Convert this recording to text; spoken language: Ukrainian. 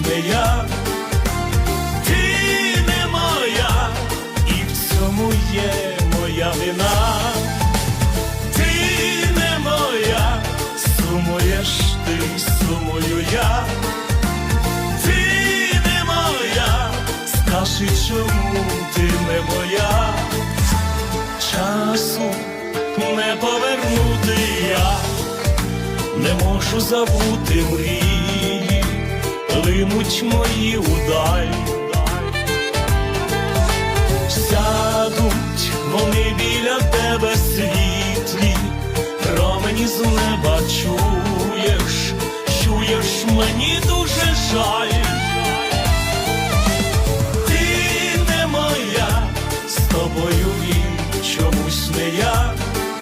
не я, ти не моя, і в цьому є моя вина, ти не моя, сумуєш ти, сумую я, ти не моя, скажи, чому ти не моя, часу не повернути я, не можу забути мрій летітимуть мої удаль, сядуть вони біля тебе світлі, промені з неба чуєш, чуєш, мені дуже жаль. Ти не моя з тобою він чомусь не.